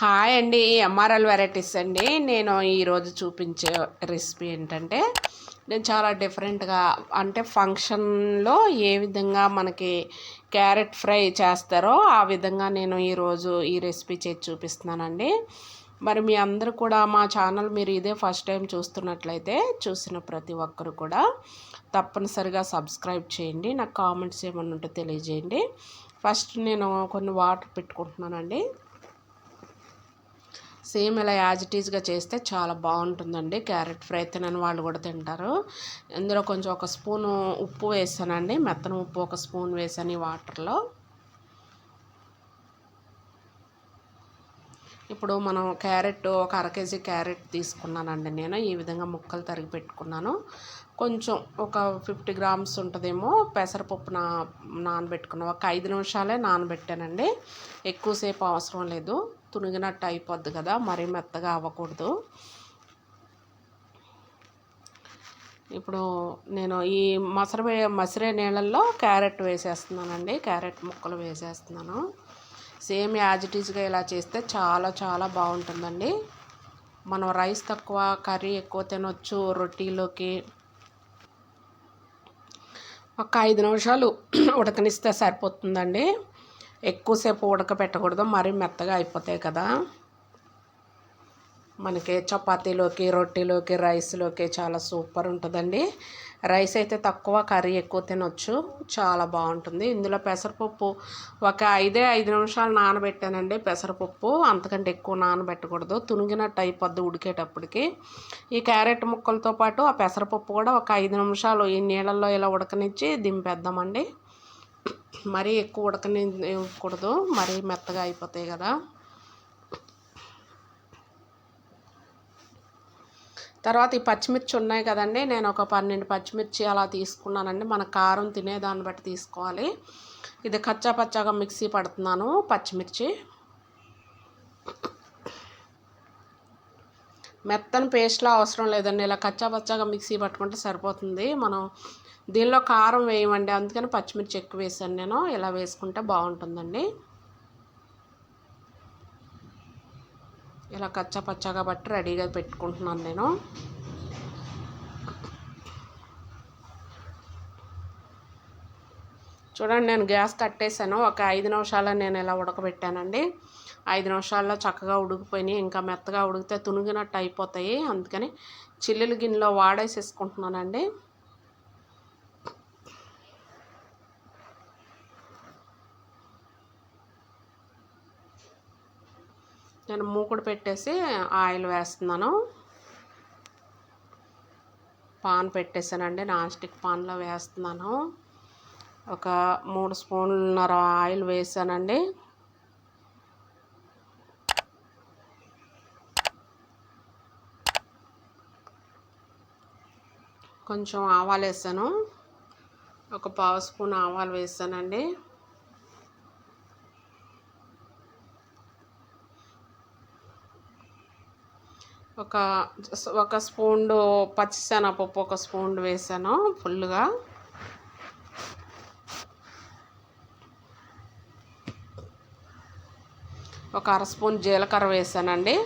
Hi అండి MRL varieties అండి. నేను ఈరోజు చూపించే రెసిపీ ఏంటంటే నేను చాలా డిఫరెంట్గా అంటే ఫంక్షన్లో ఏ విధంగా మనకి క్యారెట్ ఫ్రై చేస్తారో ఆ విధంగా నేను ఈరోజు ఈ రెసిపీ చేసి చూపిస్తున్నానండి. మరి మీ అందరూ కూడా మా ఛానల్ మీరు ఇదే ఫస్ట్ టైం చూస్తున్నట్లయితే చూసిన ప్రతి ఒక్కరు కూడా తప్పనిసరిగా సబ్స్క్రైబ్ చేయండి. నాకు కామెంట్స్ ఏమన్నా ఉంటే తెలియజేయండి. ఫస్ట్ నేను కొన్ని వాటర్ పెట్టుకుంటున్నానండి. సేమ్ ఇలా యాజ్ ఇట్ ఈజ్గా చేస్తే చాలా బాగుంటుందండి. క్యారెట్ ఫ్రై తినని వాళ్ళు కూడా తింటారు. ఇందులో కొంచెం ఒక స్పూను ఉప్పు వేసానండి. మెత్తన ఉప్పు ఒక స్పూన్ వేసాను ఈ వాటర్లో. ఇప్పుడు మనం క్యారెట్ ఒక అర కేజీ క్యారెట్ తీసుకున్నానండి నేను. ఈ విధంగా ముక్కలు తరిగి పెట్టుకున్నాను. కొంచెం ఒక ఫిఫ్టీ గ్రామ్స్ ఉంటుందేమో పెసరపప్పు నా నానబెట్టుకున్నాను ఒక ఐదు నిమిషాలే నానబెట్టానండి. ఎక్కువసేపు అవసరం లేదు. తునిగినట్టు అయిపోద్ది కదా మరీ మెత్తగా అవ్వకూడదు. ఇప్పుడు నేను ఈ మసర మసిరే నీళ్ళల్లో క్యారెట్ వేసేస్తున్నానండి క్యారెట్ ముక్కలు వేసేస్తున్నాను. సేమ్ యాజిటీస్గా ఇలా చేస్తే చాలా చాలా బాగుంటుందండి. మనం రైస్ తక్కువ కర్రీ ఎక్కువ తినొచ్చు రొట్టీలోకి ఒక ఐదు నిమిషాలు ఉడకనిస్తే సరిపోతుందండి. ఎక్కువసేపు ఉడకబెట్టకూడదు మరీ మెత్తగా అయిపోతాయి కదా. మనకి చపాతీలోకి రొట్టెలోకి రైస్లోకి చాలా సూపర్ ఉంటుందండి. రైస్ అయితే తక్కువ కర్రీ ఎక్కువ తినొచ్చు. చాలా బాగుంటుంది. ఇందులో పెసరపప్పు ఒక ఐదే ఐదు నిమిషాలు నానబెట్టానండి పెసరపప్పు. అంతకంటే ఎక్కువ నానబెట్టకూడదు. తునిగినట్టు అయిపోద్ది ఉడికేటప్పటికి. ఈ క్యారెట్ ముక్కలతో పాటు ఆ పెసరపప్పు కూడా ఒక ఐదు నిమిషాలు ఈ నీళ్ళల్లో ఇలా ఉడకనిచ్చి దింపేద్దామండి. మరీ ఎక్కువ ఉడకనివ్వకూడదు. మరీ మెత్తగా అయిపోతాయి కదా. తర్వాత ఈ పచ్చిమిర్చి ఉన్నాయి కదండి. నేను ఒక పన్నెండు పచ్చిమిర్చి అలా తీసుకున్నానండి. మన కారం తినేదాన్ని బట్టి తీసుకోవాలి. ఇది కచ్చా పచ్చాగా మిక్సీ పడుతున్నాను పచ్చిమిర్చి. మెత్తని పేస్ట్లో అవసరం లేదండి. ఇలా కచ్చా పచ్చాగా మిక్సీ పట్టుకుంటే సరిపోతుంది. మనం దీనిలో కారం వేయమండి. అందుకని పచ్చిమిర్చి ఎక్కువ వేసాను నేను. ఇలా వేసుకుంటే బాగుంటుందండి. ఇలా కచ్చా పచ్చాగా బట్టి రెడీగా పెట్టుకుంటున్నాను నేను. చూడండి నేను గ్యాస్ కట్టేసాను ఒక ఐదు నిమిషాలు నేను ఇలా ఉడకబెట్టానండి. ఐదు నిమిషాల్లో చక్కగా ఉడికిపోయినాయి. ఇంకా మెత్తగా ఉడికితే తునిగినట్టు అయిపోతాయి. అందుకని చిల్లులు గిన్నెలో వాడేసేసుకుంటున్నానండి. నేను మూకుడు పెట్టేసి ఆయిల్ వేస్తున్నాను. పాన్ పెట్టేసానండి నాన్ స్టిక్ పాన్లో వేస్తున్నాను. ఒక మూడు స్పూన్లన్నర ఆయిల్ వేసానండి కొంచెం ఆవాలు వేసాను. ఒక పావు స్పూన్ ఆవాలు వేసానండి ఒక ఒక స్పూన్ పచ్చిశనగపప్పు ఒక స్పూన్ వేసాను ఫుల్గా ఒక అర స్పూన్ జీలకర్ర వేసానండి.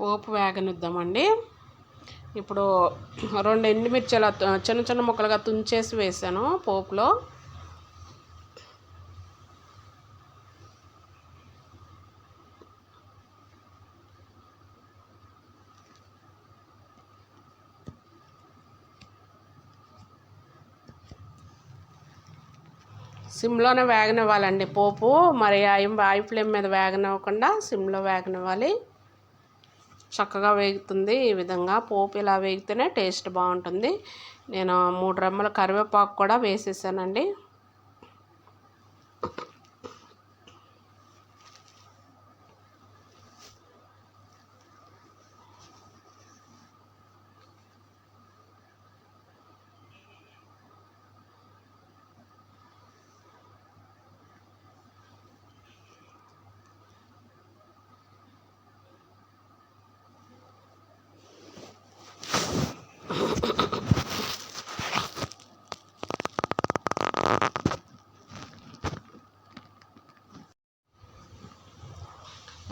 పోపు వేగనిద్దామండి. ఇప్పుడు రెండు ఎండుమిర్చిల చిన్న చిన్న ముక్కలుగా తుంచేసి వేసాను పోపులో. సిమ్లోనే వేగనివ్వాలండి పోపు. మరి ఐ ఆయి ఫ్లేమ్ మీద వేగనివ్వకుండా సిమ్లో వేగనివ్వాలి. చక్కగా వేగుతుంది ఈ విధంగా. పోపు ఇలా వేగితేనే టేస్ట్ బాగుంటుంది. నేను మూడు రెమ్మల కరివేపాకు కూడా వేసేసానండి.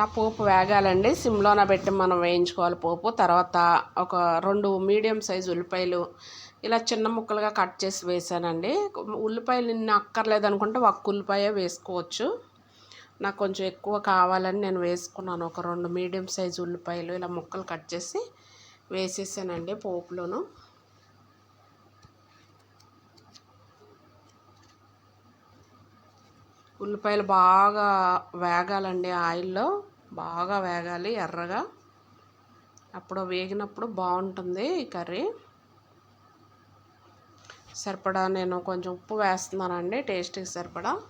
ఇలా పోపు వేగాలండి. సిమ్లోన పెట్టి మనం వేయించుకోవాలి పోపు. తర్వాత ఒక రెండు మీడియం సైజు ఉల్లిపాయలు ఇలా చిన్న ముక్కలుగా కట్ చేసి వేసానండి. ఉల్లిపాయలు నిన్న అక్కర్లేదు అనుకుంటే ఒక్క ఉల్లిపాయ వేసుకోవచ్చు. నాకు కొంచెం ఎక్కువ కావాలని నేను వేసుకున్నాను. ఒక రెండు మీడియం సైజు ఉల్లిపాయలు ఇలా ముక్కలు కట్ చేసి వేసేసానండి పోపులోను. ఉల్లిపాయలు బాగా వేగాలండి ఆయిల్లో. బాగా వేగాలి ఎర్రగా. అప్పుడు వేగినప్పుడు బాగుంటుంది ఈ కర్రీ. సరిపడా నేను కొంచెం ఉప్పు వేస్తున్నానండి టేస్ట్కి సరిపడా.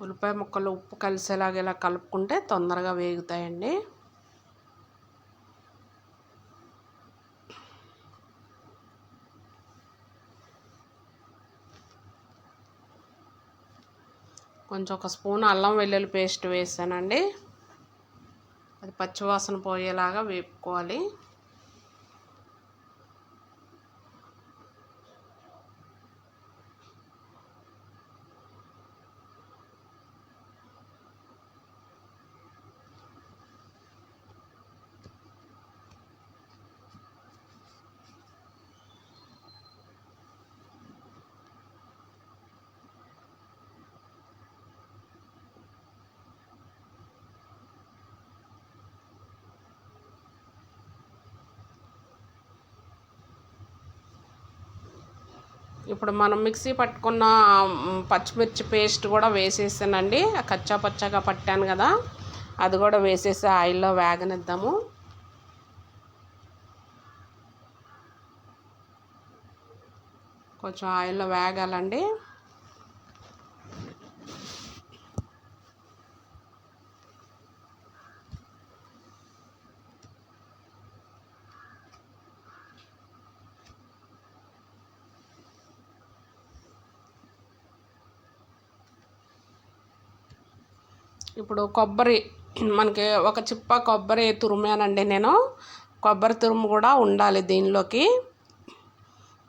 ఉల్లిపాయ ముక్కలు ఉప్పు కలిసేలాగా ఇలా కలుపుకుంటే తొందరగా వేగుతాయండి. కొంచెం ఒక స్పూన్ అల్లం వెల్లుల్లి పేస్ట్ వేసానండి. అది పచ్చివాసన పోయేలాగా వేపుకోవాలి. ఇప్పుడు మనం మిక్సీ పట్టుకున్న పచ్చిమిర్చి పేస్ట్ కూడా వేసేసానండి. కచ్చా పచ్చగా పట్టాను కదా అది కూడా వేసేసి ఆయిల్లో వేగనిద్దాము. కొంచెం ఆయిల్లో వేగాలండి. ఇప్పుడు కొబ్బరి మనకి ఒక చిప్ప కొబ్బరి తురిమానండి నేను. కొబ్బరి తురుము కూడా ఉండాలి దీనిలోకి.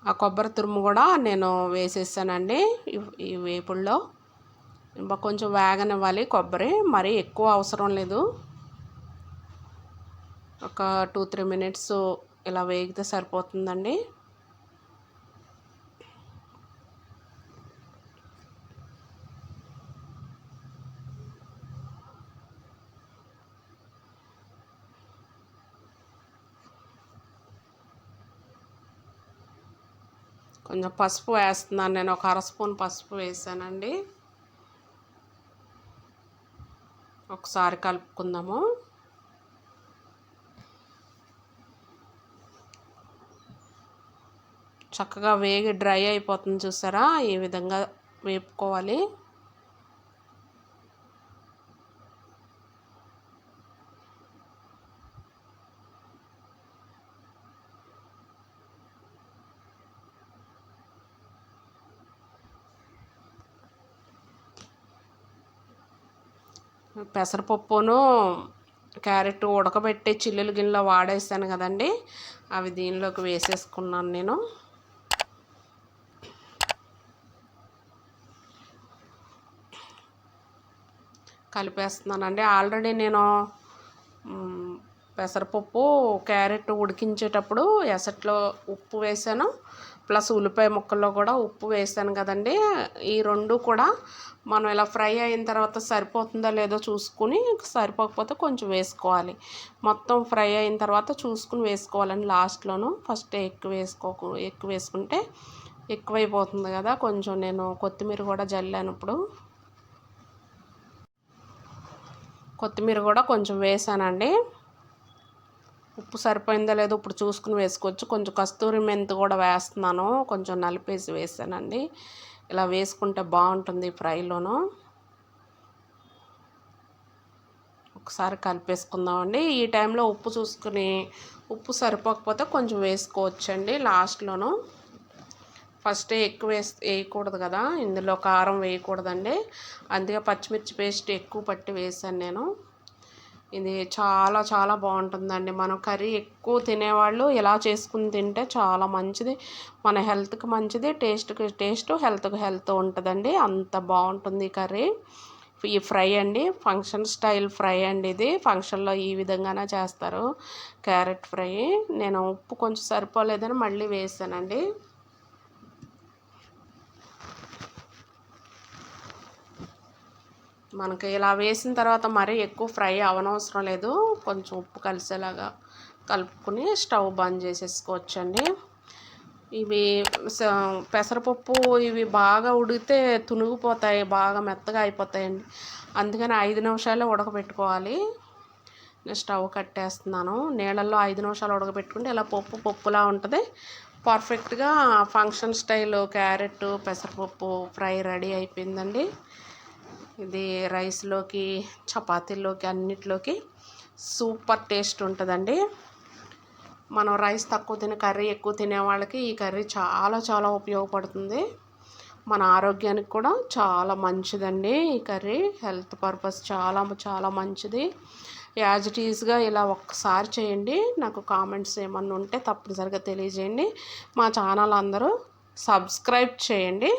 ఆ కొబ్బరి తురుము కూడా నేను వేసేసానండి ఈ వేపుల్లో. ఇంకా కొంచెం వేగనివ్వాలి కొబ్బరి మరీ ఎక్కువ అవసరం లేదు. ఒక టూ త్రీ మినిట్స్ ఇలా వేగితే సరిపోతుందండి. కొంచెం పసుపు వేస్తున్నాను. నేను ఒక అర స్పూన్ పసుపు వేసానండి. ఒకసారి కలుపుకుందాము. చక్కగా వేగి డ్రై అయిపోతుంది చూసారా? ఈ విధంగా వేపుకోవాలి. పెసరపప్పును క్యారెట్ ఉడకబెట్టి చిల్లులు గిన్నెలో వాడేసాను కదండి. అవి దీనిలోకి వేసేసుకున్నాను నేను. కలిపేస్తున్నానండి. ఆల్రెడీ నేను పెసరపప్పు క్యారెట్ ఉడికించేటప్పుడు ఎసట్లో ఉప్పు వేసాను. ప్లస్ ఉల్లిపాయ ముక్కల్లో కూడా ఉప్పు వేసాను కదండి. ఈ రెండు కూడా మనం ఇలా ఫ్రై అయిన తర్వాత సరిపోతుందో లేదో చూసుకుని సరిపోకపోతే కొంచెం వేసుకోవాలి. మొత్తం ఫ్రై అయిన తర్వాత చూసుకుని వేసుకోవాలండి లాస్ట్లోనూ. ఫస్ట్ ఎక్కువ వేసుకోకు ఎక్కువ వేసుకుంటే ఎక్కువైపోతుంది కదా. కొంచెం నేను కొత్తిమీర కూడా జల్లాను ఇప్పుడు. కొత్తిమీర కూడా కొంచెం వేసానండి. ఉప్పు సరిపోయిందో లేదో ఇప్పుడు చూసుకుని వేసుకోవచ్చు. కొంచెం కస్తూరి మెంతి కూడా వేస్తున్నాను. కొంచెం నలిపేసి వేసానండి. ఇలా వేసుకుంటే బాగుంటుంది ఫ్రైలోను. ఒకసారి కలిపేసుకుందామండి. ఈ టైంలో ఉప్పు చూసుకుని ఉప్పు సరిపోకపోతే కొంచెం వేసుకోవచ్చండి లాస్ట్లోను. ఫస్ట్ ఎక్కువ వేస్ వేయకూడదు కదా. ఇందులో కారం వేయకూడదండి. అందుకే పచ్చిమిర్చి పేస్ట్ ఎక్కువ పట్టి వేసాను నేను. ఇది చాలా చాలా బాగుంటుందండి. మనం కర్రీ ఎక్కువ తినేవాళ్ళు ఇలా చేసుకుని తింటే చాలా మంచిది. మన హెల్త్కి మంచిది టేస్ట్కి టేస్ట్ హెల్త్కి హెల్త్ ఉంటుందండి. అంత బాగుంటుంది ఈ కర్రీ. ఈ ఫ్రై అండి. ఫంక్షన్ స్టైల్ ఫ్రై అండి ఇది. ఫంక్షన్లో ఈ విధంగానే చేస్తారు. Carrot fry. నేను ఉప్పు కొంచెం సరిపోలేదని మళ్ళీ వేసానండి. మనకి ఇలా వేసిన తర్వాత మరీ ఎక్కువ ఫ్రై అవనవసరం లేదు. కొంచెం ఉప్పు కలిసేలాగా కలుపుకొని స్టవ్ బంద్ చేసేసుకోవచ్చండి. ఇవి పెసరపప్పు ఇవి బాగా ఉడికితే తునిగిపోతాయి బాగా మెత్తగా అయిపోతాయండి. అందుకని ఐదు నిమిషాలే ఉడకబెట్టుకోవాలి. నేను స్టవ్ కట్టేస్తున్నాను. నీళ్ళల్లో ఐదు నిమిషాలు ఉడకబెట్టుకుంటే ఇలా పప్పు పప్పులా ఉంటుంది. పర్ఫెక్ట్గా ఫంక్షన్ స్టైల్ క్యారెట్ పెసరపప్పు ఫ్రై రెడీ అయిపోయిందండి. ఇది రైస్లోకి చపాతీలోకి అన్నిట్లోకి సూపర్ టేస్ట్ ఉంటుందండి. మనం రైస్ తక్కువ తినే కర్రీ ఎక్కువ తినే వాళ్ళకి ఈ కర్రీ చాలా చాలా ఉపయోగపడుతుంది. మన ఆరోగ్యానికి కూడా చాలా మంచిదండి ఈ కర్రీ. హెల్త్ పర్పస్ చాలా చాలా మంచిది. యాజ్ ఇట్ ఈజ్గా ఇలా ఒక్కసారి చేయండి. నాకు కామెంట్స్ ఏమన్నా ఉంటే తప్పనిసరిగా తెలియజేయండి. మా ఛానల్ అందరూ సబ్స్క్రైబ్ చేయండి.